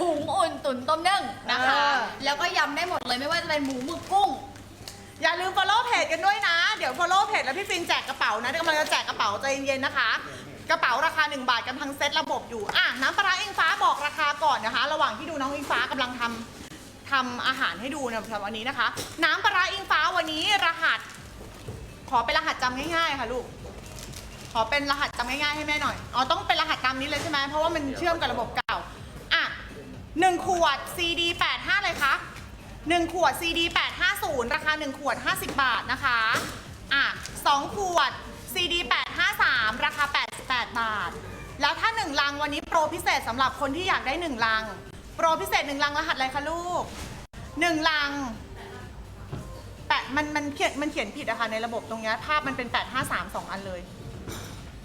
หุงอุ่นตุ๋นต้มนึ่งนะคะเออแล้วก็ยำได้หมดเลยไม่ว่าจะเป็นหมูหมึกกุ้ง อย่าลืม follow เพจกันด้วยนะ เดี๋ยว follow เพจแล้วพี่ฟินแจกกระเป๋านะเดี๋ยวกำลังจะแจกกระเป๋าใจเย็นๆนะคะ กระเป๋าราคา 1 บาทกันทั้งเซ็ตระบบอยู่ อะ น้ำปลาร้าอิงฟ้าบอกราคาก่อนนะคะ ระหว่างที่ดูน้องอิงฟ้ากำลังทำทำอาหารให้ดูนะสำหรับวันนี้นะคะ น้ำปลาร้าอิงฟ้าวันนี้รหัส ขอเป็นรหัสจำง่ายๆค่ะลูก ขอเป็นรหัสจำง่ายๆให้แม่หน่อย อ๋อต้องเป็นรหัสตามนี้เลยใช่ไหมเพราะว่ามันเชื่อมกับระบบเก่า อะหนึ่งขวด CD 85เลยคะหนึ่งขวด CD 850 ราคา 1 ขวด 50 บาทนะคะอะสองขวด CD 853 ราคา 88 บาท แล้วถ้า 1 ลังวันนี้โปรพิเศษสำหรับคนที่อยากได้ 1 ลัง โปรพิเศษ 1 ลังรหัสอะไรคะลูก 1 ลังแปะมันมันเขียนมันเขียนผิดอะค่ะในระบบตรงนี้ภาพมันเป็น 853 2 อันเลย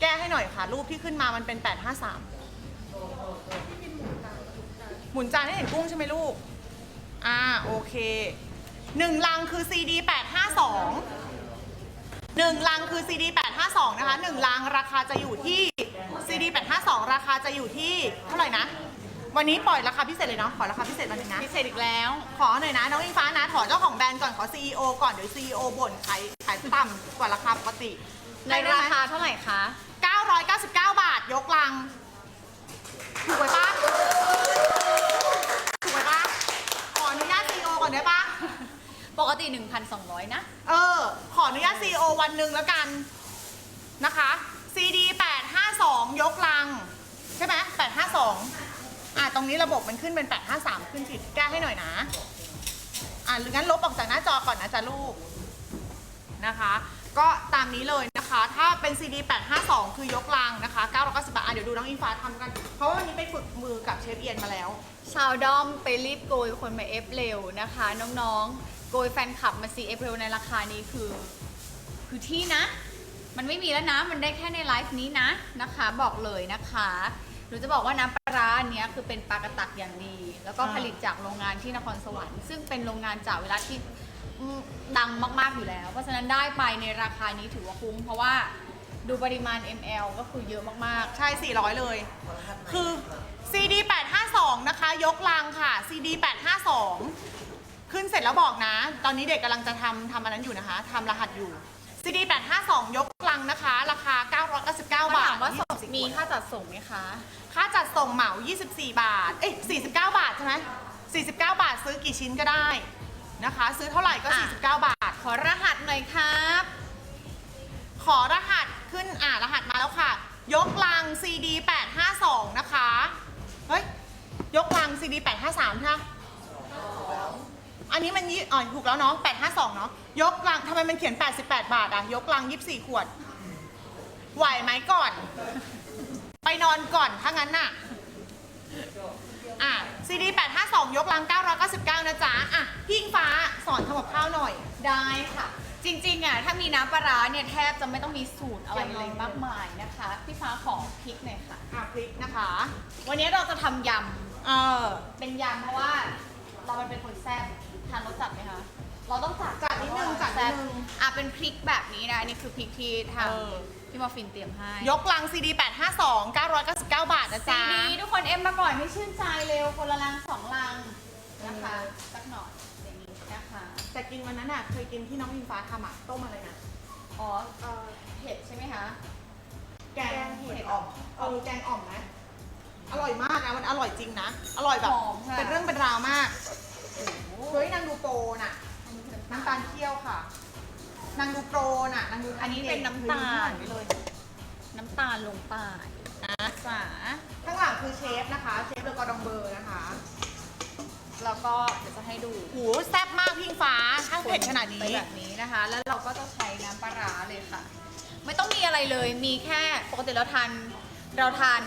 แก้ให้หน่อยค่ะ รูปที่ขึ้นมามันเป็น 853 หมุนจานให้เห็นกุ้งใช่ไหมลูก อ่าโอเคหนึ่งลังคือ CD 852หนึ่งลังคือ CD 852 นะคะหนึ่งลังราคาจะอยู่ที่ CD 852 ราคาจะอยู่ที่เท่าไหร่นะ วันนี้ปล่อยราคาพิเศษเลยเนาะ ขอราคาพิเศษมาหนึ่งนะ พิเศษอีกแล้ว ขอหน่อยนะ น้องอิงฟ้านะ ขอเจ้าของแบรนด์ก่อน ขอ CEO ก่อน เดี๋ยว CEO บ่นขายขายต่ำกว่าราคาปกติในราคาเท่าไหร่คะ 999 บาท ยกลัง ถูกไหมปะถูกไหมปะขออนุญาต CEO ก่อนได้ปะ ปกติ 1,200 นะ เออ ขออนุญาต CEO วันหนึ่งแล้วกันนะคะ CD 852 ยกลัง ใช่ไหม852 อะ ตรงนี้ระบบมันขึ้นเป็น 853 ขึ้นผิดแก้ให้หน่อยนะ อะหรืองั้นลบออกจากหน้าจอก่อนนะจ๊ะลูกนะคะ ก็ตามนี้เลยนะคะ ถ้าเป็น CD 852 คือยกลังนะคะ990บาทอะเดี๋ยวดูน้องอิงฟ้าทำกัน เพราะว่าวันนี้ไปฝึกมือกับเชฟเอียนมาแล้ว ชาวด้อมไปรีบโกยคนมาเอฟเร็วนะคะ น้องๆ โกยแฟนคลับมาซีเอฟเร็วในราคานี้คือ คือที่นะ มันไม่มีแล้วนะ มันได้แค่ในไลฟ์นี้นะนะคะ บอกเลยนะคะหนูจะบอกว่าน้ำปลาร้าอันเนี้ยคือเป็นปลากระตักอย่างดี แล้วก็อ่าผลิตจากโรงงานที่นครสวรรค์ซึ่งเป็นโรงงานจากเวลาที่อืมดังมาก ๆอยู่แล้ว เพราะฉะนั้นได้ไปในราคานี้ถือว่าคุ้มเพราะว่าดูปริมาณ ml ก็คือเยอะมากๆใช่ 400 เลย คือ CD 852 นะคะ ยกลังค่ะ CD 852 ขึ้นเสร็จแล้วบอกนะ ตอนนี้เด็กกำลังจะทำทำอันนั้นอยู่นะคะทำรหัสอยู่ CD 852 ยกลังนะคะ ราคา 999 บามาทถามว่าส่ง24มีค่าจัดส่งไหมคะ ค่าจัดส่งเหมา 24 บาท เอ้ย49 บาทใช่ไหม49 บาทซื้อกี่ชิ้นก็ได้นะคะ ซื้อเท่าไหร่ก็ อะ 49 บาท ขอรหัสหน่อยครับ ขอรหัสขึ้น อ่ารหัสมาแล้วค่ะ ยกลัง CD 852 นะคะ เฮ้ย ยกลัง CD 853ใช่ไหม อันนี้มันยี่อ๋อถูกแล้วเนาะ852เนาะยกลังทำไมมันเขียน88บาทอะยกลัง24ขวด ไหวไหมก่อน ไปนอนก่อนถ้างั้นน่ะอะ CD 852ยกลัง999นะจ๊ะอะพี่อิงฟ้าสอนทำกับข้าวหน่อย ได้ค่ะ จริงๆอะถ้ามีน้ำปลาร้าเนี่ยแทบจะไม่ต้องมีสูตรอะไรเลยมากมายนะคะ พี่ฟ้าขอพริกหน่อยค่ะ อะพริกนะคะ วันนี้เราจะทำยเออำเป็นยำเพราะว่าเรามันเป็นคนแซ่บ ทานรสจัดไหมคะ เราต้องจัดจัดนิดนึงจัดนิดนึงแซ่บอะเป็นพริกแบบนี้นะอันนี่คือพริกที่ทางเออพี่มอร์ฟินเตรียมให้ยกลัง CD 852 999 บาทนะซีจ๊ะดีทุกคนเอ็มมาก่อนให้ชื่นใจเร็วคนละลังสองลังนะคะ สักหน่อยอย่างนี้นะคะแต่กินวันนั้นน่ะเคยกินที่น้องอิงฟ้าทำอะต้มอะไรนะอ๋อเอ่อเห็ดใช่ไหมคะ แกงเห็ดอ่อมเออแกงอ่อมนะอร่อยมากนะมันอร่อยจริงนะ อร่อยแบบหอมค่ะ เป็นเรื่องเป็นราวมากโอ้โห เฮ้ยนางดูโปรน่ะน้ำตาลเคี่ยวค่ะ นางดูโปรน่ะนางดูอันนี้เป็นน้ำตาลไปเลย น้ำตาลลงไปนะฝาข้างหลังคือเชฟนะคะ เชฟเลอกอดองเบอร์นะคะ แล้วก็เดี๋ยวจะให้ดูโหแซ่บมากพี่อิงฟ้าช่างเผ็ดขนาดไปนี้แบบนี้นะคะ แล้วเราก็จะใช้น้ำปลาร้าเลยค่ะ ไม่ต้องมีอะไรเลยมีแค่ปกติเราทานเราทาน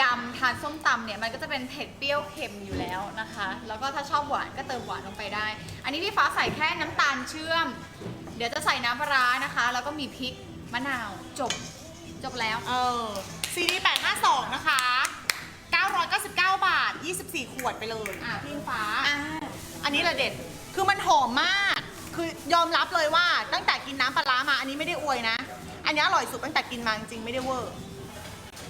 ยำทานส้มตำเนี่ยมันก็จะเป็นเผ็ดเปรี้ยวเค็มอยู่แล้วนะคะ แล้วก็ถ้าชอบหวานก็เติมหวานลงไปได้ อันนี้พี่ฟ้าใส่แค่น้ำตาลเชื่อม เดี๋ยวจะใส่น้ำปลาร้านะคะ แล้วก็มีพริกมะนาวจบจบแล้ว เออ CD 852 นะคะ 999 บาท 24 ขวดไปเลยอะ พี่อิงฟ้า อ่าอันนี้แหละเด็ด คือมันหอมมาก คือยอมรับเลยว่าตั้งแต่กินน้ำปลาร้ามา อันนี้ไม่ได้อวยนะ อันนี้อร่อยสุดตั้งแต่กินมาจริงๆไม่ได้เวอร์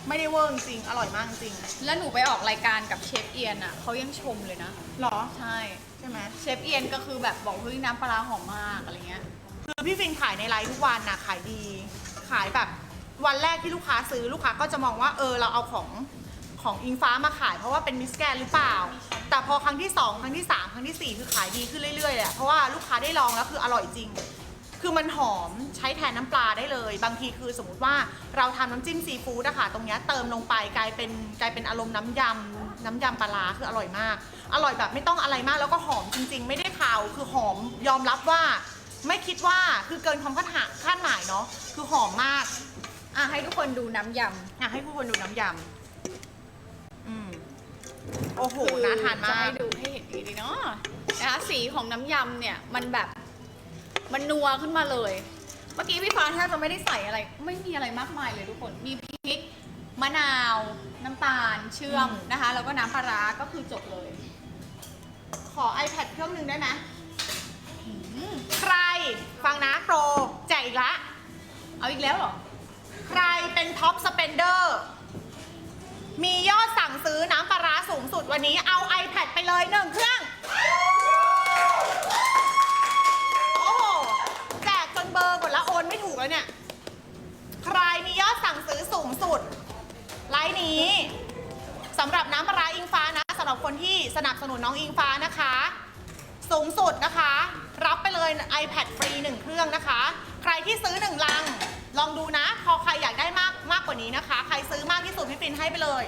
ไม่ได้เวอร์จริงๆอร่อยมากจริงแล้วหนูไปออกรายการกับเชฟเอียนอะเขายังชมเลยนะ หรอ ใช่ ใช่ไหมเชฟเอียนก็คือแบบบอกเฮ้ยน้ำปลาร้าหอมมากอะไรเงี้ย คือพี่ฟินขายในไลฟ์ทุกวันนะขายดี ขายแบบวันแรกที่ลูกค้าซื้อลูกค้าก็จะมองว่าเออเราเอาของของอิงฟ้ามาขายเพราะว่าเป็นมิสแกรนด์หรือเปล่า แต่พอครั้งที่สองครั้งที่สามครั้งที่สี่คือขายดีขึ้นเรื่อยๆเลยอะเพราะว่าลูกค้าได้ลองแล้วคืออร่อยจริง คือมันหอมใช้แทนน้ำปลาได้เลย บางทีคือสมมติว่าเราทำน้ำจิ้มซีฟู้ดอะค่ะ ตรงเนี้ยเติมลงไปกลายเป็นกลายเป็นอารมณ์น้ำยำน้ำยำปลาร้าคืออร่อยมาก อร่อยแบบไม่ต้องอะไรมากแล้วก็หอมจริง ๆ ไม่ได้คาวคือหอมยอมรับว่า ไม่คิดว่าคือเกินความคาดหคาดหมายเนาะคือหอมมากอะให้ทุกคนดูน้ำยอยากให้ผู้คนดูน้ำยำอืมโอ้โหำคือน่าทานจะมากให้ดูให้เห็นดีๆเนาะนะคะสีของน้ำยำเนี่ยมันแบบ มันนัวขึ้นมาเลย เมื่อกี้พี่ฟ้าแทบจะไม่ได้ใส่อะไร ไม่มีอะไรมากมายเลยทุกคน มีพริก มะนาว น้ำตาล เชื่อมอืมนะคะ แล้วก็น้ำปลาร้าก็คือจบเลย ขอ iPad เครื่องหนึ่งได้ไหมอืมใครฟังนะโปรแจกอีกละ เอาอีกแล้วเหรอ ใครเป็นท็อปสเปนเดอร์ มียอดสั่งซื้อน้ำปลาร้าสูงสุดวันนี้เอา iPad ไปเลยหนึ่งเครื่องโอ้โหแกจนเบอร์หมดแล้วโอนไม่ถูกแล้วเนี่ย ใครมียอดสั่งซื้อสูงสุด ไลน์นี้สำหรับน้ำปลาอิงฟ้านะสำหรับคนที่สนับสนุนน้องอิงฟ้านะคะ สูงสุดนะคะ รับไปเลย iPad ฟรี1เครื่องนะคะ ใครที่ซื้อ1ลัง ลองดูนะ พอใครอยากได้มากมากกว่านี้นะคะ ใครซื้อมากที่สุดพี่ฟินให้ไปเลย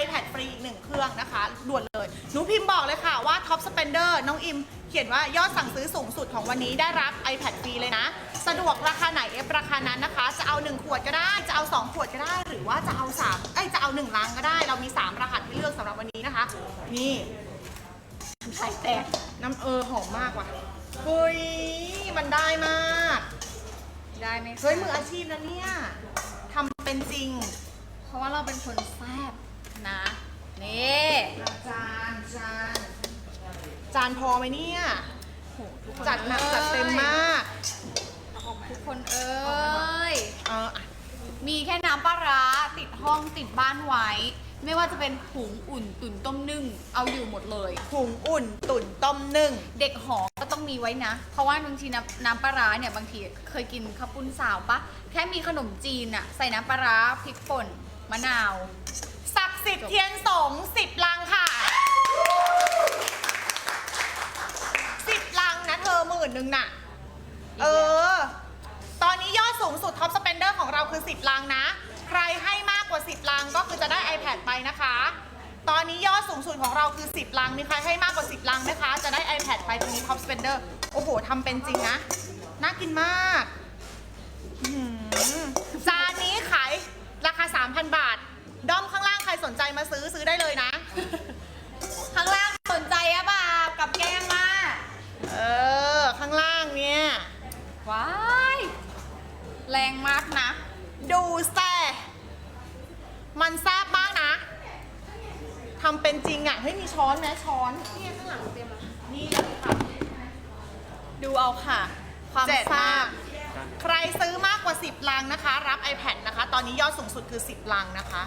iPad ฟรีอีก1เครื่องนะคะด่วนเลยหนูพิมพ์บอกเลยค่ะว่า Top Spender น้องอิมเขียนว่ายอดสั่งซื้อสูงสุดของวันนี้ได้รับ iPad ฟรีเลยนะ สะดวกราคาไหนเอฟราคานั้นนะคะ จะเอา 1 ขวดก็ได้ จะเอา 2 ขวดก็ได้ หรือว่าจะเอา3เอ้ยจะเอา 1 ลังก็ได้ เรามี 3 รหัสให้เลือกสำหรับวันนี้นะคะ นี่ไข่แตกน้ำเออหอมมากว่ะเฮ้ยมันได้มากได้ไหมคะเฮ้ยมืออาชีพนะเนี่ยทำเป็นจริง เพราะว่าเราเป็นคนแซ่บนะ นี่จานจานจานพอไหมเนี่ยโหทุกคนจัดหนักจัดเต็มมาก ทุกคนเอ้ย เอออะมีแค่น้ำปลาร้าติดห้องติดบ้านไว้ ไม่ว่าจะเป็นหุงอุ่นตุ๋นต้มนึ่ง เอาอยู่หมดเลย หุงอุ่นตุ๋นต้มนึ่ง เด็กหอก็ต้องมีไว้นะ เพราะว่าบางทีน้ำน้ำปลาร้าเนี่ยบางทีเคยกินข้าวปุ้นสาวปะแค่มีขนมจีนอะใส่น้ำปลาร้าพริกป่นมะนาวศักดิ์สิทธิ์เทียนสงสิบลังค่ะสิบลังนะเธอหมื่นหนึ่งน่ะ เออตอนนี้ยอด สูงสุดท็อปสเปนเดอร์ของเราคือ 10 ลังนะ ใครให้มากกว่า 10 ลังก็คือจะได้ iPad ไปนะคะ ตอนนี้ยอดสูงสุดของเราคือ 10 ลัง มีใครให้มากกว่า 10 ลังไหมคะ จะได้ iPad ไปตรงนี้ท็อปสเปนเดอร์โอ้โหทำเป็นจริงนะ น่ากินมากหือจานนี้ขายราคา 3,000 บาท ด้อมข้างล่างใครสนใจมาซื้อซื้อได้เลยนะ ข้างล่างสนใจอะบ่ากับแก้มมา เออ ข้างล่างเนี่ย ว้า แรงมากนะ ดูแซ่มันแซ่บมากนะทำเป็นจริงอะเฮ้ยมีช้อนไหมช้อนนี่ข้างหลังเต็มเลยนี่เลยค่ะ ดูเอาค่ะ ความเจ็ดแซ่มากบใครซื้อมากกว่า 10 ลังนะคะ รับ iPad นะคะ ตอนนี้ยอดสูงสุดคือ 10 ลังนะคะ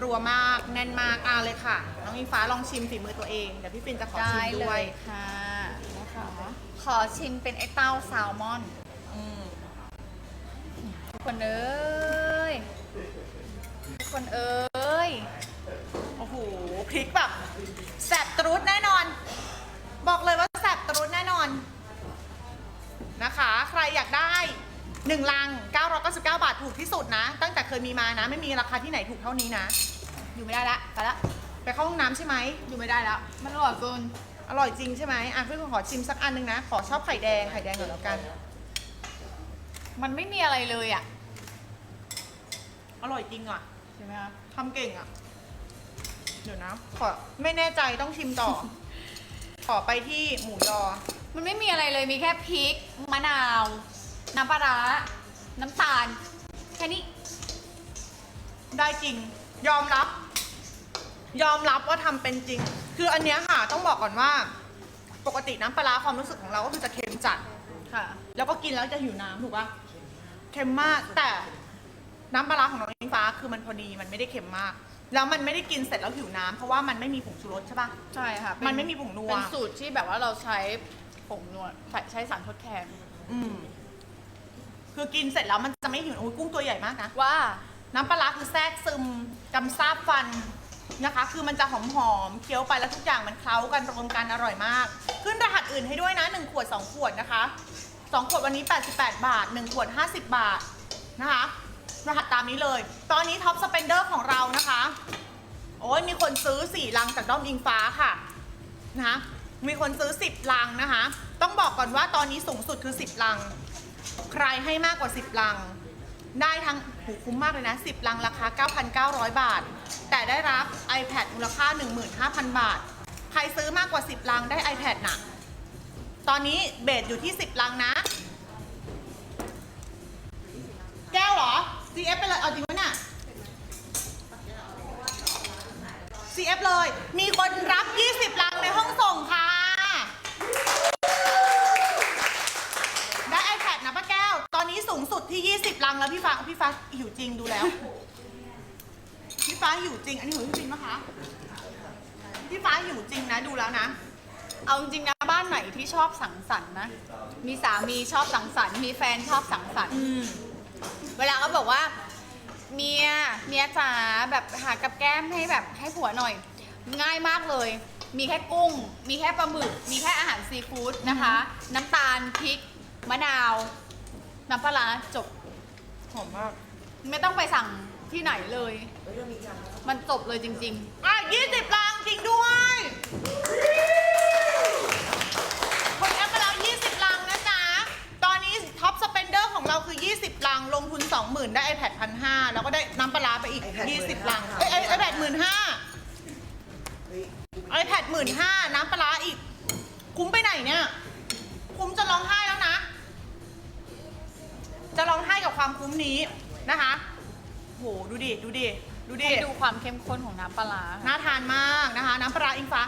รัวมากแน่นมากอะเลยค่ะ น้องอิงฟ้าลองชิมฝีมือตัวเอง เดี๋ยวพี่ฟินจะขอได้ชิมเลด้วยยค่ะนะคะขอชิมเป็นไอ้เต้าแซลมอนอืมทุก คนเอ้ยทุกคนเอ้ย โอ้โหพริกแบบแสบตรุดแน่นอน บอกเลยว่าแสบตรุดแน่นอน นะคะ ใครอยากได้หนึ่งลัง 999 บาทถูกที่สุดนะ ตั้งแต่เคยมีมานะ ไม่มีราคาที่ไหนถูกเท่านี้นะ อยู่ไม่ได้ละไปละไปเข้าห้องน้ำใช่ไหม อยู่ไม่ได้แล้ว มันอร่อยเกิน อร่อยจริงใช่ไหมอะเพื่อนขอชิมสักอันหนึงนะ ขอชอบไข่แดง ไข่แดงก่อนแล้วกัน มันไม่มีอะไรเลยอะ อร่อยจริงอะใช่ไหมคะทำเก่งอะ เดี๋ยวนะ ขอไม่แน่ใจต้องชิมต่อ ขอไปที่หมูยอ มันไม่มีอะไรเลยมีแค่พริก มะนาว น้ำปลาร้าน้ำตาล แค่นี้ ได้จริง ยอมรับ ยอมรับว่าทำเป็นจริง คืออันเนี้ยค่ะ ต้องบอกก่อนว่า ปกติน้ำปลาร้าความรู้สึกของเราก็คือจะเค็มจัด ค่ะ แล้วก็กินแล้วจะหิวน้ำถูกปะเค็มมากแต่ น้ำปลาร้าของน้องอิงฟ้าคือมันพอดีมันไม่ได้เค็มมาก แล้วมันไม่ได้กินเสร็จแล้วหิวน้ำเพราะว่ามันไม่มีผงชูรสใช่ปะ ใช่ค่ะเป็มันไม่มีผงนัว เป็นสูตรที่แบบว่าเราใช้ผงนวดใช้ใช้สารทดแทนอืม คือกินเสร็จแล้วมันจะไม่หิวโอ้ยกุ้งตัวใหญ่มากนะ ว่า น้ำปลาร้าคือแทรกซึมกำซาบฟันนะคะ คือมันจะหอมหอมๆเคี้ยวไปแล้วทุกอย่างมันเคล้ากันรวมกันอร่อยมาก ขึ้นรหัสอื่นให้ด้วยนะ 1 ขวด 2 ขวดนะคะ 2 ขวดวันนี้ 88 บาท 1 ขวด 50 บาทนะคะ รหัสตามนี้เลย ตอนนี้ท็อปสเปนเดอร์ของเรานะคะ โอ้ยมีคนซื้อ 4 ลังจากด้อมอิงฟ้าค่ะนะคะมีคนซื้อ 10 ลังนะคะ ต้องบอกก่อนว่าตอนนี้สูงสุดคือ 10 ลัง ใครให้มากกว่า 10 ลัง ได้ทั้งหูคุ้มมากเลยนะ 10 ลังราคา 9,900 บาท แต่ได้รับ iPad มูลค่า 15,000 บาท ใครซื้อมากกว่า 10 ลังได้ iPad น่ะตอนนี้เบสอยู่ที่ 10 ลังนะ แก้วเหรอ CF ไปเลย เอาจริงวะเนี่ย CF เลย มีคนรับ 20 ลังในห้องส่งค่ะ ได้ iPad นะป้าแก้ว ตอนนี้สูงสุดที่ 20 ลังแล้วพี่ฟ้า พี่ฟ้าหิวจริงดูแล้ว พี่ฟ้าหิวจริง อันนี้หิวจริงนะคะ พี่ฟ้าหิวจริงนะดูแล้วนะ เอาจริงๆนะบ้านไหนที่ชอบสังสรรค์นะ มีสามีชอบสังสรรค์ มีแฟนชอบสังสรรค์ เวลาเขาบอกว่า เมียเมียจ๋าแบบหากับแก้มให้แบบให้ผัวหน่อย ง่ายมากเลย มีแค่กุ้ง มีแค่ปลาหมึก มีแค่อาหารซีฟู้ดนะคะ น้ำตาลพริกมะนาว น้ำปลาร้าจบ หอมมาก ไม่ต้องไปสั่งที่ไหนเลย มันจบเลยจริงอะ20ลังจริงด้วย ท็อปสเปนเดอร์ของเราคือ 20 ลัง ลงทุน 20,000 ได้ iPad 1,500แล้วก็ได้น้ำปลาร้าไปอีก iPad 20 ลัง เอ้ย iPad 15,000 iPad 15,000น้ำปลาร้าอีก คุ้มไปไหนเนี่ย คุ้มจะร้องไห้แล้วนะ จะร้องไห้กับความคุ้มนี้นะคะโหดูดิ ดูดิ ดูๆดิ ให้ดูความเข้มข้นของน้ำปลาร้าน่าทานมากนะคะ น้ำปลาร้าอิงฟ้า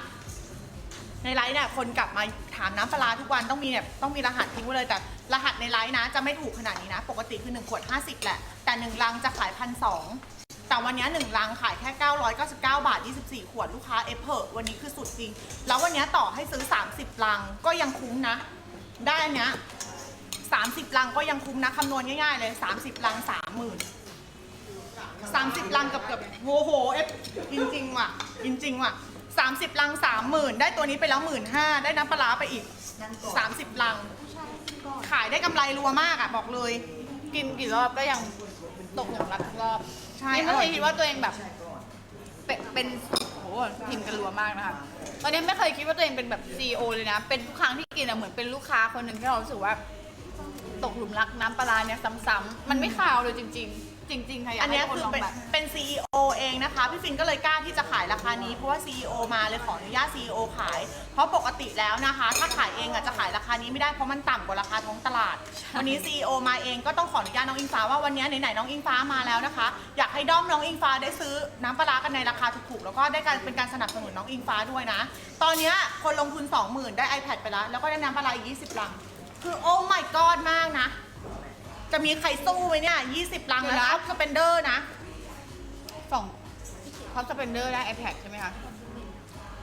ในไลฟ์เนี่ยคนกลับมาถามน้ำปลาร้าทุกวันต้องมีแบบต้องมีรหัสทิ้งไว้เลยแต่ รหัสในไลฟ์นะ จะไม่ถูกขนาดนี้นะ ปกติคือ1ขวด50 แหละ แต่ 1 ลังจะขายพันสแต่วันนี้ 1 ลังขายแค่ 999 บาท 24 ขวดลูกค้าเอฟเพอวันนี้คือสุดจริง แล้ววันนี้ต่อให้ซื้อ 30 ลังก็ยังคุ้มนะ ได้อันเนี้ย30 ลังก็ยังคุ้มนะคำนวณง่ายๆเลย 30 ลัง 30,000สามสิบลังกับเกือบโอ้โหเอฟจริงๆว่ะจริงๆว่ะสามสิบลังสามหมื่นได้ตัวนี้ไปแล้วหมื่นห้าได้น้ำปลาร้าไปอีกสามสิบลัง ขายได้กำไรรัวมากอะบอกเลย กินกี่รอบก็ยังตกหลุมรักทุกรอบใช่นี่ไม่อร่เคอย ยคิดว่าตัวเองแบบ เป็นเป็นโหพิมพ์กันรัวมากนะคะ ตอนนี้ไม่เคยคิดว่าตัวเองเป็นแบบ CEO เลยนะ เป็นทุกครั้งที่กินอะเหมือนเป็นลูกค้าคนหนึ่งที่เรารู้สึกว่า ตกหลุมรักน้ำปลาร้าเนี่ยซ้ำๆมันไม่ขาวเลยจริง ๆ จริงๆค่ะอยาอักนให้เนี้ยทุกคนคือลองเป็นแบบ เป็น CEO เองนะคะ พี่ฟินก็เลยกล้าที่จะขายราคานี้ เพราะว่า CEO มาเลยขออนุญาต CEO ขาย เพราะปกติแล้วนะคะ ถ้าขายเองอะจะขายราคานี้ไม่ได้เพราะมันต่ำกว่าราคาท้องตลาด วันนี้ CEO มาเองก็ต้องขออนุญาตน้องอิงฟ้าว่าวันนี้ไหนๆน้องอิงฟ้ามาแล้วนะคะ อยากให้ด้อมน้องอิงฟ้าได้ซื้อน้ำปลาร้ากันในราคาถูกๆแล้วก็ได้การเป็นการสนับสนุนน้องอิงฟ้าด้วยนะ ตอนเนี้ยคนลงทุน 20,000 ได้ iPad ไปแล้วแล้วก็ได้น้ำปลาร้าอีก20ลัง คือโอ้ my god มากนะ จะมีใครสู้ไหมเนี่ย20 ลังแล้วท็อปสเปนเดอร์นะสองท็อปสเปนเดอร์ได้ iPad ใช่ไหมคะ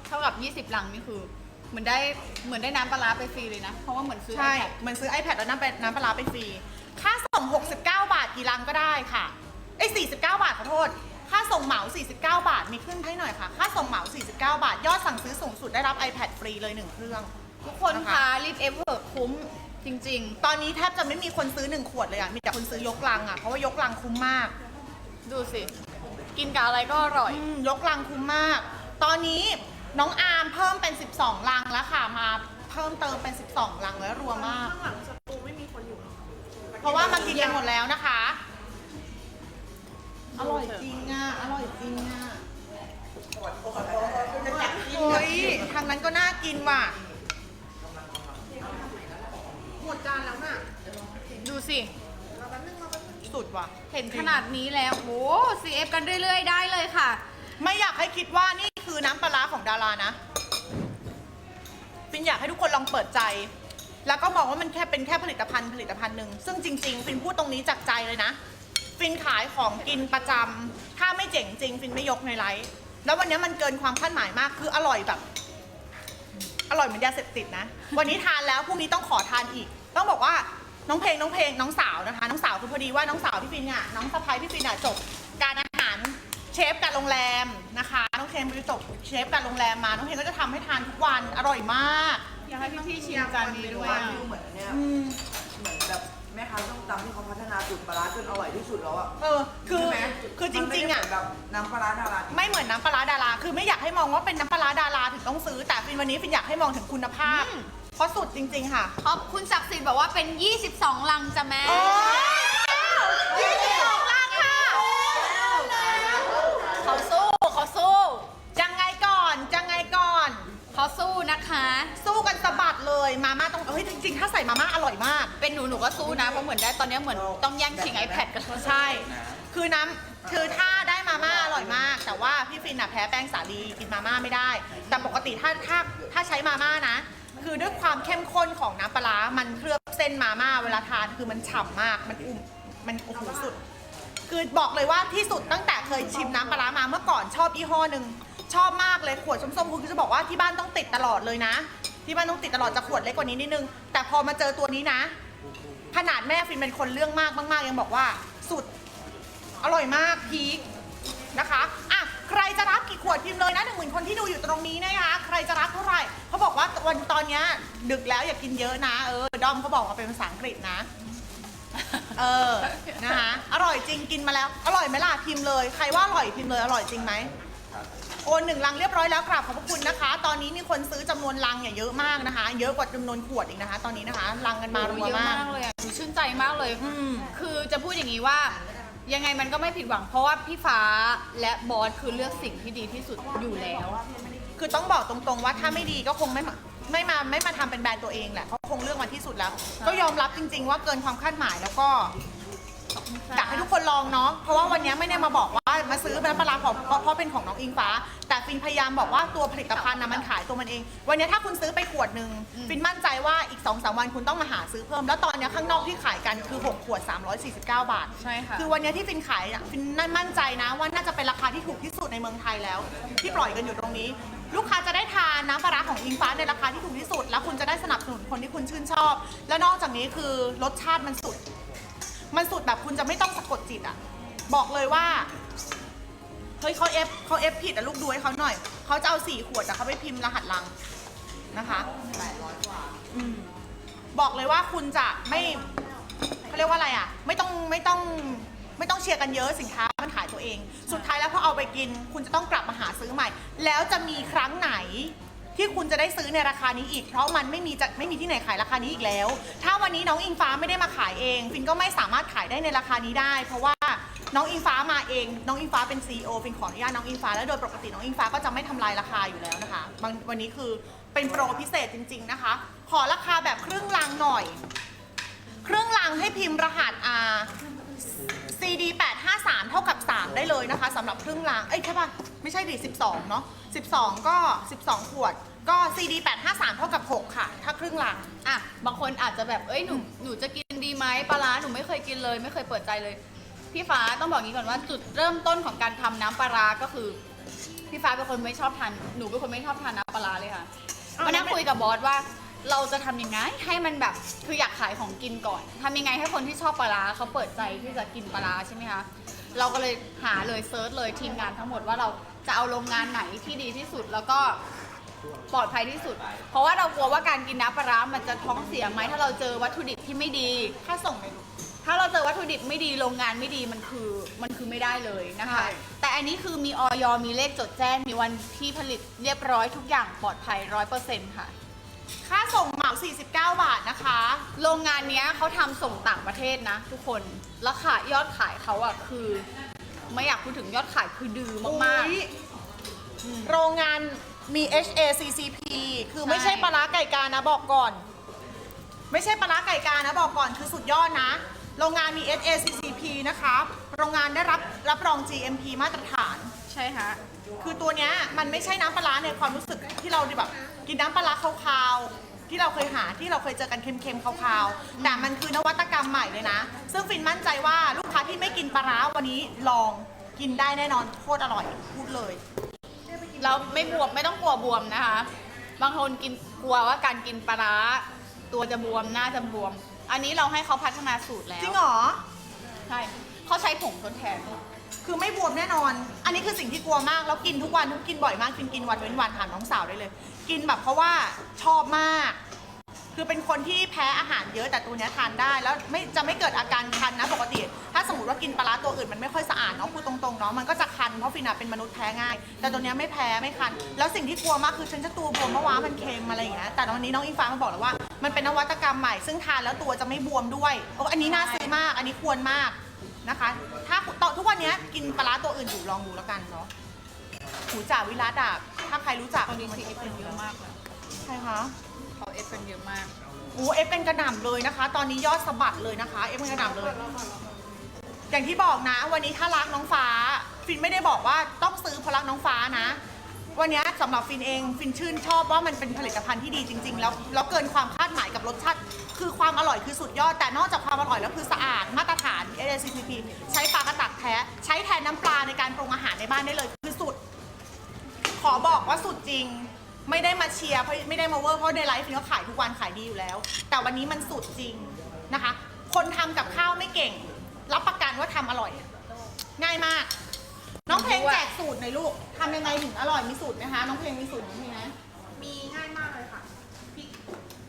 เท่ากับ 20 ลังนี่คือ เหมือนได้เหมือนได้น้ำปลาร้าไปฟรีเลยนะ เพราะว่าเหมือนซื้อ ใช่ iPad เหมือนซื้อ iPad แล้วน้ำไปน้ำปลาร้าไปฟรี ค่าส่ง 69 บาทกี่ลังก็ได้ค่ะเอ้ย49 บาทขอโทษ ค่าส่งเหมา 49 บาท มีขึ้นให้หน่อยค่ะ ค่าส่งเหมา 49 บาท ยอดสั่งซื้อสูงสุดได้รับ iPad ฟรีเลย1เครื่อง ทุกคนนะคะ คะรีบเอฟเวอร์คุ้ม จริงตอนนี้แทบจะไม่มีคนซื้อ1ขวดเลยอะมีแต่คนซื้อยกลังอะเพราะว่ายกลังคุ้มมากๆดูสิ กินกับอะไรก็อร่อย อืมยกลังคุ้มมาก ตอนนี้น้องอาร์มเพิ่มเป็น 12 ลังแล้วค่ะ มาเพิ่มเติมเป็น 12 ลังแล้วรัวมาก ข้างหลังสตูไม่มีคนอยู่เพราะว่ามากินกันหมดแล้วนะคะ อร่อยจริงอะ อร่อยจริงอะเฮ้ยทางนั้นก็น่ากินว่ะ หมดจานแล้วน่ะดูสิสุดว่ะ เห็นขนาดนี้แล้วโห CF กันเรื่อยๆ ได้เลยค่ะ ไม่อยากให้คิดว่านี่คือน้ำปลาร้าของดารานะฟินอยากให้ทุกคนลองเปิดใจ แล้วก็มองว่ามันแค่เป็นแค่ผลิตภัณฑ์ผลิตภัณฑ์หนึ่งซึ่งจริงๆฟินพูดตรงนี้จากใจเลยนะ ฟินขายของกินประจำถ้าไม่เจ๋งจริงฟินไม่ยกในไลฟ์แล้ววันนี้มันเกินความคาดหมายมากคืออร่อยแบบ อร่อยเหมือนยาเสพติดนะ วันนี้ทานแล้วพรุ่งนี้ต้องขอทานอีก ต้องบอกว่าน้องเพลงน้องเพลงน้องสาวนะคะ น้องสาวคือพอดีว่าน้องสาวพี่ฟินเนี่ยน้องสะพ้ายพี่ฟินอะจบการอาหารเชฟการโรงแรมนะคะน้องเพลงไปจบเชฟการโรงแรมมาน้องเพลงก็จะทำให้ทานทุกวันอร่อยมากอยากให้พี่ๆชิมจานนี้ด้วยว่าอะฟิลเหมือนเนี่ยอืม เหมือนแบบ แม่ค้าส้มตำที่เขาพัฒนาสูตรปลาร้าจนอร่อยที่สุดแล้วอะเออคือใช่ไหมคือจมันไม่ริงได้ๆอะเหมืนแบบน้ำปลาร้าดาราจริง ไม่เหมือนน้ำปลาร้าดารา คือไม่อยากให้มองว่าเป็นน้ำปลาร้าดาราถึงต้องซื้อ แต่ฟินวันนี้ฟินอยากให้มองถึงคุณภาพ อืม เพราะสุดจริง ๆ ค่ะขอบคุณศักดิ์สิทธิ์บอกว่าเป็น 22 ลังจ้ะแม่โอ้ยยี่สิบสองลังค่ะ เขาสู้เขาสู้ จังไงก่อน จังไงก่อน เขาสู้นะคะสู้กันสะบัด เลยมาม่าต้องเฮ้ยจริงๆ ถ้าใส่มาม่าอร่อยมาก เป็นหนูหนูก็สู้นะ เพราะเหมือนได้ตอนนี้เหมือนต้องแย่งชิง iPad กันใช่ คือน้ำคือถ้าได้มาม่าอร่อยมาก แต่ว่าพี่ฟินอะแพ้แป้งสาลีกินมาม่าไม่ได้ แต่ปกติถ้าถ้าถ้าใช้มาม่านะ คือด้วยความเข้มข้นของน้ำปลาร้ามันเคลือบเส้นมาม่าเวลาทานคือมันฉ่ำมาก มันอุ่ม มันโอ้โหสุด คือบอกเลยว่าที่สุดตั้งแต่เคยชิมน้ำปลาร้ามาเมื่อก่อนชอบยี่ห้อหนึ่งชอบมากเลยขวดส้มๆคือจะบอกว่าที่บ้านต้องติดตลอดเลยนะ ที่บ้านต้องติดตลอดจะขวดเล็กกว่านี้นิดนึง แต่พอมาเจอตัวนี้นะ ขนาดแม่ฟินเป็นคนเรื่องมากมากๆยังบอกว่าสุดอร่อยมากพีคนะคะอะใครจะรับกี่ขวดพิมพ์เลยนะหนึ่งหมื่นคนที่ดูอยู่ตรงนี้นะคะ ใครจะรับเท่าไหร่เขาบอกว่าวันตอนเนี้ยดึกแล้วอย่ากินเยอะนะเออดอมเขาบอกมาเป็นภาษาอังกฤษนะ เออนะคะอร่อยจริงกินมาแล้ว อร่อยไหมล่ะพิมพ์เลย ใครว่าอร่อยพิมพ์เลยอร่อยจริงไหม โอนหนึ่งลังเรียบร้อยแล้วกราบขอบพระคุณนะคะ ตอนนี้มีคนซื้อจำนวนลังเนี่ยเยอะมากนะคะ เยอะกว่าจำนวนขวดอีกนะคะ ตอนนี้นะคะลังกันมารัวเยอะมากมากเลยอะหนูชื่นใจมากเลย อืม คือจะพูดอย่างนี้ว่า ยังไงมันก็ไม่ผิดหวังเพราะว่าพี่ฟ้าและบอสคือเลือกสิ่งที่ดีที่สุดอยู่แล้ว คือต้องบอกตรงๆว่าถ้าไม่ดีก็คงไม่มาไม่มาไม่มาทำเป็นแบรนด์ตัวเองแหละเขาคงเลือกมาที่สุดแล้ว ก็ยอมรับจริง ๆ ว่าเกินความคาดหมายแล้วก็ อยากให้ทุกคนลองเนาะ เพราะว่าวันนี้ไม่ได้มาบอกว่ามาซื้อน้ำปลาร้าของเพราะเพราะเป็นของน้องอิงฟ้า แต่ฟินพยายามบอกว่าตัวผลิตภัณฑ์นะมันขายตัวมันเอง วันนี้ถ้าคุณซื้อไปขวดหนึ่งฟินมั่นใจว่าอีก2อสวันคุณต้องมาหาซื้อเพิ่ม แล้วตอนนี้ข้างนอกที่ขายกันคือ 6 ขวด 349 บาท ใช่ค่ะ คือวันนี้ที่ฟินขายอะฟินนั่นมั่นใจนะว่าน่าจะเป็นราคาที่ถูกที่สุดในเมืองไทยแล้ว ที่ปล่อยกันอยู่ตรงนี้ ลูกค้าจะได้ทานน้ำปลาร้าของอิงฟ้าในราคาที่ถูกที่สุด แล้วคุณจะได้สนับสนุนคนที่คุณชื่นชอบ แล้วนอกจากนี้คือรสชาติมันสุด มันสุดแบบคุณจะไม่ต้องสะกดจิตอะบอกเลยว่าเฮ้ยเขาเอฟเขาเอฟผิดอะลูกดูให้เขาหน่อยเขาจะเอาสี่ขวดแต่เขาไปพิมพ์รหัสลังนะคะอืมบอกเลยว่าคุณจะไม่เขาเรียกว่าอะไรอะไม่ต้องไม่ต้องไม่ต้องเชียร์กันเยอะสินค้ามันขายตัวเอง สุดท้ายแล้วพอเอาไปกิน คุณจะต้องกลับมาหาซื้อใหม่ แล้วจะมีครั้งไหน ที่คุณจะได้ซื้อในราคานี้อีก เพราะมันไม่มีจะไม่มีที่ไหนขายราคานี้อีกแล้ว ถ้าวันนี้น้องอิงฟ้าไม่ได้มาขายเอง ฟินก็ไม่สามารถขายได้ในราคานี้ได้ เพราะว่าน้องอิงฟ้ามาเอง น้องอิงฟ้าเป็น CEO ฟินขออนุญาตน้องอิงฟ้าแล้วโดยปกติน้องอิงฟ้าก็จะไม่ทำลายราคาอยู่แล้วนะคะบางวันนี้คือเป็นโปรพิเศษจริง ๆนะคะ ขอราคาแบบครึ่งลังหน่อยครึ่งลังให้พิมพ์รหัส R CD 853 เท่ากับ 3 ได้เลยนะคะสำหรับครึ่งลังเอ้ยใช่ป่ะ ไม่ใช่ดิ 12 เนาะ12 ก็ 12 ขวด ก็ CD 853 เท่ากับ 6 ค่ะ ถ้าครึ่งลังอะ บางคนอาจจะแบบ เอ้ย หนู หนูจะกินดีไหมปลาร้าหนูไม่เคยกินเลย ไม่เคยเปิดใจเลย พี่ฟ้าต้องบอกงี้ก่อนว่าจุดเริ่มต้นของการทำน้ำปลาร้าก็คือ พี่ฟ้าเป็นคนไม่ชอบทาน หนูเป็นคนไม่ชอบทานน้ำปลาร้าเลยค่ะอ้าวมานั่งแล้วไม่คุยกับบอสว่า เราจะทำยังไงให้มันแบบคืออยากขายของกินก่อนทำยังไงให้คนที่ชอบปลาร้าเขาเปิดใจที่จะกินปลาร้าใช่ไหมคะเราก็เลยหาเลยเซิร์ชเลยทีมงานทั้งหมดว่าเราจะเอาโรงงานไหนที่ดีที่สุดแล้วก็ปลอดภัยที่สุด เพราะว่าเรากลัวว่าการกินน้ำปลาร้ามันจะท้องเสียไหมถ้าเราเจอวัตถุดิบที่ไม่ดีถ้าส่งไปดูถ้าเราเจอวัตถุดิบไม่ดีโรงงานไม่ดีมันคือมันคือไม่ได้เลยนะคะใช่แต่อันนี้คือมีออยมีเลขจดแจ้งมีวันที่ผลิตเรียบร้อยทุกอย่างปลอดภัยร้อยเปอร์เซ็นต์ค่ะ ค่าส่งเหมา 49 บาทนะคะ โรงงานเนี้ยเขาทำส่งต่างประเทศนะทุกคน ราคายอดขายเขาอะคือ ไม่อยากพูดถึงยอดขายคือดื้อมากอุ๊ยโรงงานมี HACCP คือไม่ใช่ใช่ปลาร้าไก่กานะบอกก่อน ไม่ใช่ปลาร้าไก่กานะบอกก่อนคือสุดยอดนะ โรงงานมี HACCP นะคะ โรงงานได้รับรับรอง GMP มาตรฐาน ๆ ใช่ฮะ คือตัวเนี้ยมันไม่ใช่น้ำปลาร้าในความรู้สึกที่เราแบบกินน้ำปลาร้าคาวๆที่เราเคยหาที่เราเคยเจอกันเค็มๆคาวๆแต่มันคือนวัตกรรมใหม่เลยนะ ซึ่งฟินมั่นใจว่าลูกค้าที่ไม่กินปลาร้าวันนี้ลองกินได้แน่นอนโคตรอร่อยพูดเลยเราไม่บวมไม่ต้องกลัวบวมนะคะ บางคนกินกลัวว่าการกินปลาร้าตัวจะบวมหน้าจะบวม อันนี้เราให้เขาพัฒนาสูตรแล้วจริงเหรอใช่เขาใช้ผงทดแทน คือไม่บวมแน่นอน อันนี้คือสิ่งที่กลัวมาก แล้วกินทุกวันทุกกินบ่อยมาก กินกินวันเว้นวันถามน้องสาวได้เลย กินแบบเพราะว่าชอบมาก คือเป็นคนที่แพ้อาหารเยอะแต่ตัวเนี้ยทานได้ แล้วไม่จะไม่เกิดอาการคันนะปกติ ถ้าสมมติว่ากินปลาร้าตัวอื่นมันไม่ค่อยสะอาดเนาะพูดตรงๆเนาะมันก็จะคันเพราะฟินอะเป็นมนุษย์แพ้ง่าย แต่ตัวเนี้ยไม่แพ้ไม่คัน แล้วสิ่งที่กลัวมากคือฉันจะตัวบวมเมื่อวานมันเค็มอะไรอย่างเงี้ย แต่วันนี้น้องอิงฟ้ามาบอกแล้วว่า มันเป็นนวัตกรรมใหม่ซึ่งทานแล้วตัวจะไม่บวมด้วยโอ้อันนี้น่าซื้อมาก อันนี้ควรมาก นะคะ ถ้าต่อทุกวันนี้กินปลาร้าตัวอื่นอยู่ลองดูแล้วกันเนาะหูจ่าวิรัตอะถ้าใครรู้จักตอนนี้ซีเอฟเป็นเยอะมากเลยใช่คะเขาเอฟเป็นเยอะมากโอ้เอฟเป็นกระหน่ำเลยนะคะ ตอนนี้ยอดสะบัดเลยนะคะเอฟเป็นกระหน่ำเลย อย่างที่บอกนะ วันนี้ถ้ารักน้องฟ้า ฟินไม่ได้บอกว่าต้องซื้อเพราะรักน้องฟ้านะ วันนี้สำหรับฟินเองฟินชื่นชอบว่ามันเป็นผลิตภัณฑ์ที่ดีจริง ๆ แล้วแล้วเกินความคาดหมายกับรสชาติ คือความอร่อยคือสุดยอด แต่นอกจากความอร่อยแล้วคือสะอาดมาตรฐาน ACCP ใช้ปลากระตักแท้ ใช้แทนน้ำปลาในการปรุงอาหารในบ้านได้เลยคือสุด ขอบอกว่าสุดจริง ไม่ได้มาเชียร์เพราะไม่ได้มาเวอร์เพราะในไลฟ์ฟินก็ขายทุกวันขายดีอยู่แล้ว แต่วันนี้มันสุดจริงนะคะ คนทำกับข้าวไม่เก่ง รับประกันว่าทำอร่อย ง่ายมาก น้องเพลงแจกสูตรหน่อยลูกทำยังไงถึงอร่อยมีสูตรไหมคะ น้องเพลงมีสูตรไหมนะมีง่ายมากเลยค่ะพริก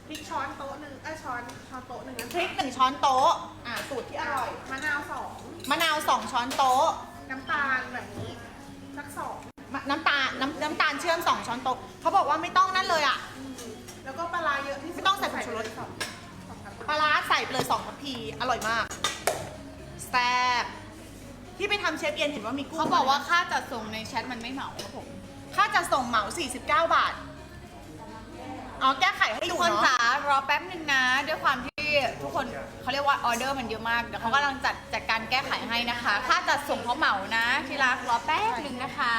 พริกช้อนโต๊ะหนึ่งเอ้ยช้อนช้อนโต๊ะหนึ่งนะพริกหนึ่งช้อนโต๊ะอ่าสูตรที่อร่อยมะนาวสองมะนาวสองช้อนโต๊ะ น้ำตาลแบบนี้สักสองมะน้ำตาลน้ำน้ำตาลเชื่อมสองช้อนโต๊ะเขาบอกว่าไม่ต้องนั่นเลยอะแล้วก็ปลาร้าเยอะที่สุดไม่ต้องใส่ผงชูรส สองสองสามปลาร้าใส่ไปเลยสองทัพพีอร่อยมากแซ่บ ที่ไปทำเชฟเอียนเห็นว่ามีกุ้งเขาบอกว่าค่าจัดส่งในแชทมันไม่เหมาครับผมค่าจะส่งเหมา 49 บาท อ๋อ แก้ไขให้ทุดูกคนเนาะ จ๋ารอแป๊บหนึ่งนะ ด้วยความที่ทุกคนเขาเรียกว่าออเดอร์มันเยอะมากเดี๋ยวเขากำลังจัดจัดการแก้ไขให้นะคะ ค่าจัดส่งเขาเหมานะที่รักรอแป๊บหนึ่งนะคะ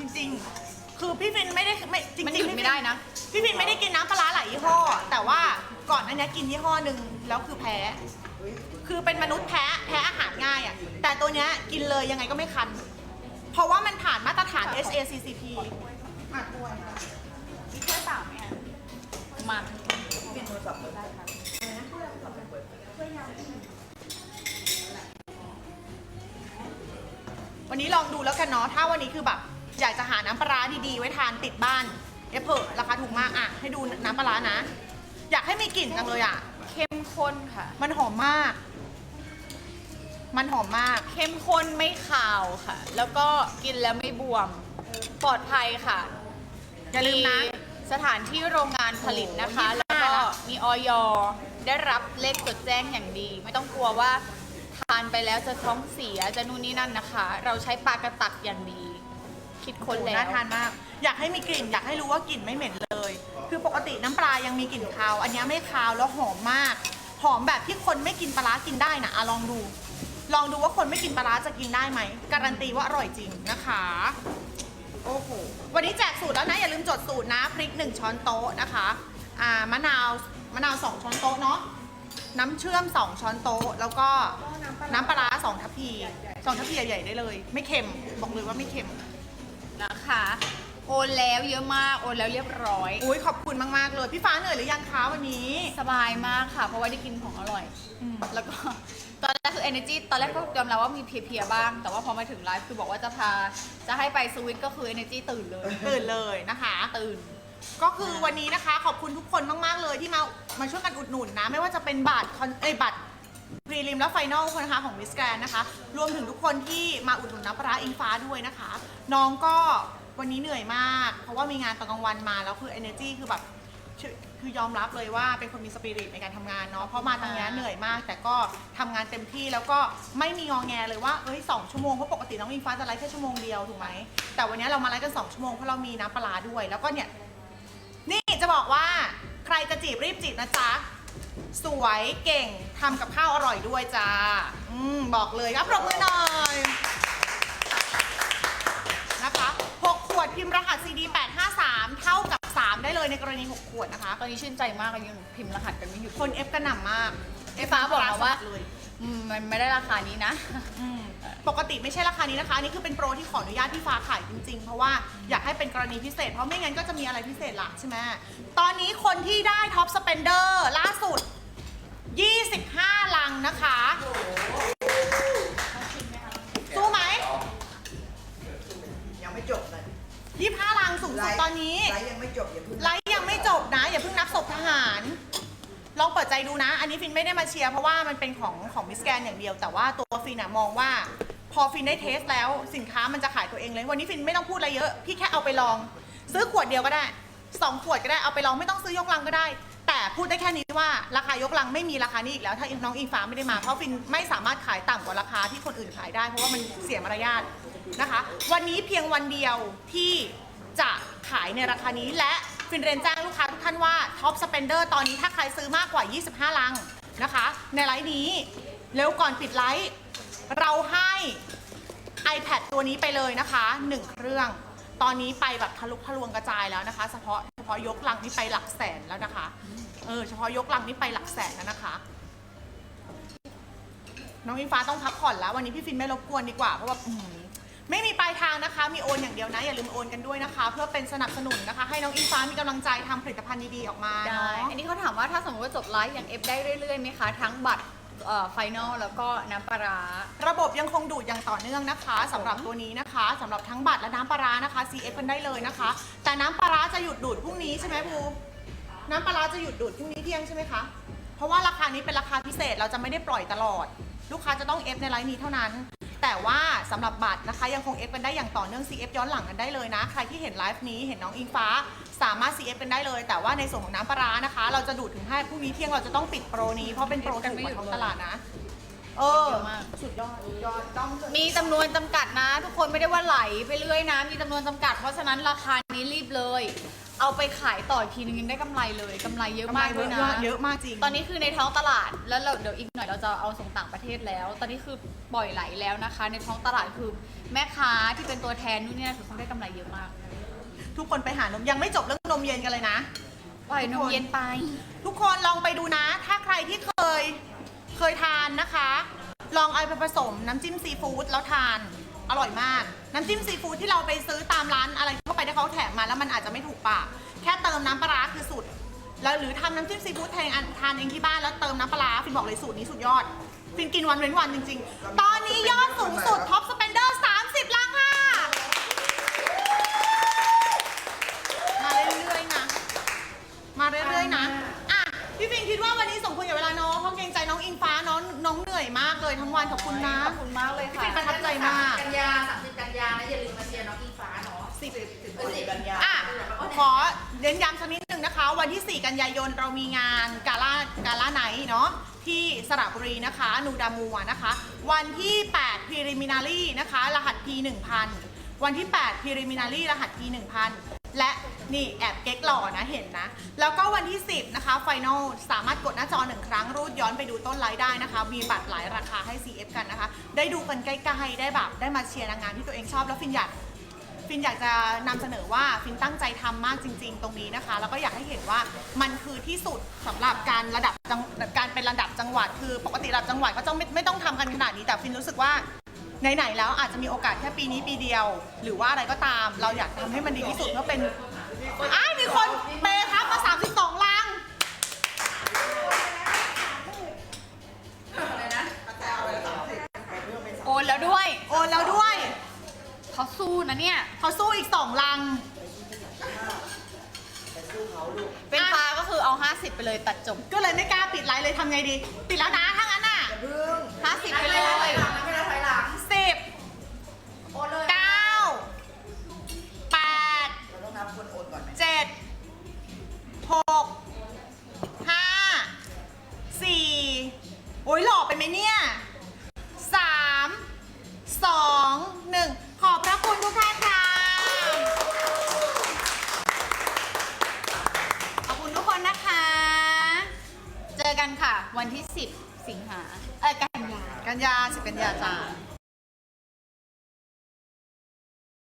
จริงๆ คือพี่ฟินไม่ได้ไม่จริงๆมันหยุดพี่ฟิไม่ได้นะ พี่ฟินไม่ได้กินน้ำปลาร้าหลายยี่ห้อ แต่ว่าก่อนอันเนี้ยกินยี่ห้อหนึ่งแล้วคือแพ้ คือเป็นมนุษย์แพ้แพ้อาหารง่ายอะแต่ตัวเนี้ยกินเลยยังไงก็ไม่คัน เพราะว่ามันผ่านมาตรฐาน SACCP อะด้วยค่ะมีถ้วยเปล่าไหมอะมากินโทรศัพท์เลยวันนี้ลองดูแล้วกันเนาะถ้าวันนี้คือแบบอยากจะหาน้ำปลาร้าดีๆ ไว้ทานติดบ้านเอฟเพิราคาถูกมากอะ ให้ดูน้ำปลาร้านะ อยากให้มีกลิ่นจังเลยอะ เข้มข้นค่ะ มันหอมมาก มันหอมมาก เข้มข้นไม่ขาวค่ะ แล้วก็กินแล้วไม่บวม ปลอดภัยค่ะอย่าลืมนะ สถานที่โรงงานผลิตนะคะ โอ้โหแล้วก็25ละ มีออยได้รับเลขจดแจ้งอย่างดี ไม่ต้องกลัวว่าทานไปแล้วจะท้องเสียจะนู่นนี่นั่นนะคะ เราใช้ปลากระตักอย่างดี คิดค้นโอ้โหแล้ว น่าทานมาก อยากให้มีกลิ่น อยากให้รู้ว่ากลิ่นไม่เหม็นเลย คือปกติน้ำปลายังมีกลิ่นคาว อันเนี้ยไม่คาวแล้วหอมมาก หอมแบบที่คนไม่กินปลาร้ากินได้นะอะลองดู ลองดูว่าคนไม่กินปลาร้าจะกินได้ไหม การันตีว่าอร่อยจริงนะคะ โอ้โห วันนี้แจกสูตรแล้วนะ อย่าลืมจดสูตรนะ พริก 1 ช้อนโต๊ะนะคะ อ่ามะนาว มะนาว 2 ช้อนโต๊ะเนาะ น้ำเชื่อม 2 ช้อนโต๊ะ แล้วก็น้ำปลาร้า2ทัพพีสองทัพพีใหญ่ๆได้เลย ไม่เค็ม บอกเลยว่าไม่เค็ม นะคะ โอนแล้วเยอะมาก โอนแล้วเรียบร้อย อุ้ยขอบคุณมากๆเลย พี่ฟ้าเหนื่อยหรือยังคะวันนี้ สบายมากค่ะ เพราะว่าได้กินของอร่อยอืมแล้วก็ ตอนแรกคือ energy ตอนแรกก็ยอมรับว่ามีเพลียๆบ้าง แต่ว่าพอมาถึงไลฟ์คือบอกว่าจะพาจะให้ไปสวิตก็คือ energy ตื่นเลย ตื่นเลยนะคะ ตื่น ก็คือวันนี้นะคะ ขอบคุณทุกคนมากๆเลยที่มามาช่วยกันอุดหนุนนะ ไม่ว่าจะเป็นบัตรคอนเอยบัตรพรีลิมและไฟนอลนะคะของมิสแกรนนะคะ รวมถึงทุกคนที่มาอุดหนุนน้ำปลาร้าอิงฟ้าด้วยนะคะ น้องก็วันนี้เหนื่อยมาก เพราะว่ามีงานตอนกลางวันมาแล้วคือ energy คือแบบ คือยอมรับเลยว่าเป็นคนมีสปิริตในการทำงานเนาะเพราะมาตรงนี้เหนื่อยมาก แต่ก็ทำงานเต็มที่แล้วก็ไม่มีงอแงเลยว่าเอ้ยสองชั่วโมงเพราะปกติน้องอิงฟ้าจะไลฟ์แค่ชั่วโมงเดียวถูกไหมแต่วันนี้เรามาไลฟ์กันสองชั่วโมงเพราะเรามีน้ำปลาร้าด้วย แล้วก็เนี่ย นี่จะบอกว่าใครจะจีบรีบจีบนะจ๊ะ สวยเก่งทำกับข้าวอร่อยด้วยจ้าอืมบอกเลยครับปรบมือหน่อย นะคะ 6 ขว ดพิมพ์รหัส CD 853 เท่ากับ 3 ได้เลยเลยในกรณี 6 ขวดนะคะ ตอนนี้ชื่นใจมากเลยยังพิมพ์รหัสกันไม่หยุดคนเอฟกระหน่ำมากไอ้ฟ้าบอกมาว่าเลยอืมมันไม่ได้ราคานี้นะอืมปกติไม่ใช่ราคานี้นะคะอันนี่คือเป็นโปรที่ขออนุญาตพี่ฟ้าขายจริงๆ เพราะว่าอยากให้เป็นกรณีพิเศษ เพราะไม่งั้นก็จะมีอะไรพิเศษละใช่ไหมตอนนี้คนที่ได้ท็อปสเปนเดอร์ล่าสุด 25 ลังนะคะ สูงสุดตอนนี้ไลฟ์ยังไม่จบอย่าเพิ่งไลฟ์ยังไม่จบนะ อย่าเพิ่งนับศพทหาร ลองเปิดใจดูนะ อันนี้ฟินไม่ได้มาเชียร์เพราะว่ามันเป็นของของมิสแกนอย่างเดียว แต่ว่าตัวฟินอะมองว่า พอฟินได้เทสแล้วสินค้ามันจะขายตัวเองเลย วันนี้ฟินไม่ต้องพูดอะไรเยอะ พี่แค่เอาไปลอง ซื้อขวดเดียวก็ได้สองขวดก็ได้เอาไปลองไม่ต้องซื้อยกลังก็ได้ แต่พูดได้แค่นี้ว่าราคายกลังไม่มีราคานี้อีกแล้ว ถ้าน้องอิงฟ้าไม่ได้มาเพราะฟินไม่สามารถขายต่ำกว่าราคาที่คนอื่นขายได้เพราะว่ามันเสียมารยาทนะคะ วันนี้เพียงวันเดียวที่ จะขายในราคานี้และฟินเรนแจ้งลูกค้าทุกท่านว่าท็อปสเปนเดอร์ตอนนี้ถ้าใครซื้อมากกว่า 25 ลังนะคะ ในไลฟ์นี้เร็วก่อนปิดไลฟ์เราให้ iPad ตัวนี้ไปเลยนะคะ 1 เครื่อง ตอนนี้ไปแบบทะลุทะลวงกระจายแล้วนะคะ เฉพาะเฉพาะยกลังนี่ไปหลักแสนแล้วนะคะเออเฉพาะยกลังนี่ไปหลักแสนแล้วนะคะ น้องอิงฟ้าต้องพักผ่อนแล้ว วันนี้พี่ฟินไม่รบกวนดีกว่าเพราะว่า ไม่มีปลายทางนะคะ มีโอนอย่างเดียวนะ อย่าลืมโอนกันด้วยนะคะ เพื่อเป็นสนับสนุนนะคะ ให้น้องอิงฟ้ามีกำลังใจทำผลิตภัณฑ์ดีๆออกมาได้ เนาะ อันนี้เขาถามว่าถ้าสมมติว่าจบไลฟ์ยังเอฟได้เรื่อยๆไหมคะ ทั้งบัตรเอ่อไฟนอลแล้วก็น้ำปลาร้า ระบบยังคงดูดอย่างต่อเนื่องนะคะสำหรับตัวนี้นะคะสำหรับทั้งบัตรและน้ำปลาร้านะคะ CF กันได้เลยนะคะ แต่น้ำปลาร้าจะหยุดดูดพรุ่งนี้ใช่ไหมภูน้ำปลาร้าจะหยุดดูดพรุ่งนี้เที่ยงใช่ไหมคะเพราะว่าราคานี้เป็นราคาพิเศษเราจะไม่ได้ปล่อยตลอด ลูกค้าจะต้อง F ในไลน์นี้เท่านั้น แต่ว่าสำหรับบัตรนะคะยังคง F กันได้อย่างต่อเนื่อง CF ย้อนหลังกันได้เลยนะ ใครที่เห็นไลฟ์นี้เห็นน้องอิงฟ้า สามารถ CF กันได้เลย แต่ว่าในส่วนของน้ำปลาร้านะคะ เราจะดูดถึงให้พรุ่งนี้เที่ยงเราจะต้องปิดโปรนี้เพราะเป็นโปรถูกกว่าท้องตลาดนะ เออสุดยอดสุดยอดต้อง มีจำนวนจำกัดนะ ทุกคนไม่ได้ว่าไหลไปเรื่อยนะ มีจำนวนจำกัด เพราะฉะนั้นราคา นี้รีบเลย เอาไปขายต่ออีกทีนึงยังได้กำไรเลยกำไรเยอะมากด้วยนะ เยอะมากจริง ตอนนี้คือในท้องตลาดแล้วเราเดี๋ยวอีกหน่อยเราจะเอาส่งต่างประเทศแล้ว ตอนนี้คือปล่อยไหลแล้วนะคะ ในท้องตลาดคือแม่ค้าที่เป็นตัวแทนนู่นนี่นั่นคือเขาได้กำไรเยอะมากทุกคนไปหานมยังไม่จบเรื่องนมเย็นกันเลยนะ ปล่อยนมเย็นไป ทุกคนลองไปดูนะ ถ้าใครที่เคยเคยทานนะคะ ลองเอาไปผสมน้ำจิ้มซีฟู้ดแล้วทาน อร่อยมาก น้ำจิ้มซีฟู้ดที่เราไปซื้อตามร้านอะไรทั่วไปที่เขาแถมมาแล้วมันอาจจะไม่ถูกปาก แค่เติมน้ำปลาร้าคือสุด แล้วหรือทำน้ำจิ้มซีฟู้ดแทนอันทานเองที่บ้านแล้วเติมน้ำปลาร้าฟินบอกเลยสูตรนี้สุดยอด ฟินกินวันเว้นวันจริง ๆ ตอนนี้ยอดสูงสุดท็อปสเปนเดอร์30ลังค่ะ มาเรื่อยๆนะ มาเรื่อยๆนะ อะ พี่ฟินคิดว่าวันนี้สมควรกับเวลาน้องเพราะเกรงใจน้องน้องเหนื่อยมาก เลยทั้งวันขอบคุณนะ ขอบคุณมากเลยพี่ค่ะฟินประทับใจมาก กันยา30กันยานะอย่าลืมมาเชียร์น้องอิงฟ้าเนาะสิบสิบสิบกันยาอะขอเน้นย้ำสักนิดหนึ่งนะคะ วันที่ 4 กันยายนเรามีงานกาล่ากาล่าไนท์เนาะที่สระบุรีนะคะ นูดามัวนะคะ วันที่ 8 preliminary นะคะ รหัส P 1000 วันที่ 8 preliminary รหัส P 1000 และนี่แอบเก๊กหล่อนะเห็นนะ แล้วก็วันที่ 10 นะคะ final สามารถกดหน้าจอหนึ่งครั้ง รูดย้อนไปดูต้นไลฟ์ได้นะคะ มีบัตรหลายราคาให้ CF กันนะคะ ได้ดูกันใกล้ๆ ได้แบบได้มาเชียร์นางงามที่ตัวเองชอบแล้วฟินอยากฟินอยากจะนำเสนอว่าฟินตั้งใจทำมากจริง ๆ ตรงนี้นะคะ แล้วก็อยากให้เห็นว่ามันคือที่สุดสำหรับการระดับจังการเป็นระดับจังหวัด คือปกติระดับจังหวัดก็ต้องไม่ไม่ต้องทำกันขนาดนี้แต่ฟินรู้สึกว่า ไหนๆแล้วอาจจะมีโอกาสแค่ปีนี้ปีเดียว หรือว่าอะไรก็ตาม เราอยากทำให้มันดีที่สุดเพื่อเป็นอ้ายมีคนเปย์ครับมา32ลัง โอนแล้วด้วย โอนแล้วด้วย เขาสู้นะเนี่ย เขาสู้อีก2ลัง เป็นฟ้าก็คือเอา 50 ไปเลยตัดจบ ก็เลยไม่กล้าปิดไลฟ์เลยทำไงดี ปิดแล้วนะถ้างั้นน่ะอย่าเพิ่ง50ไปเลย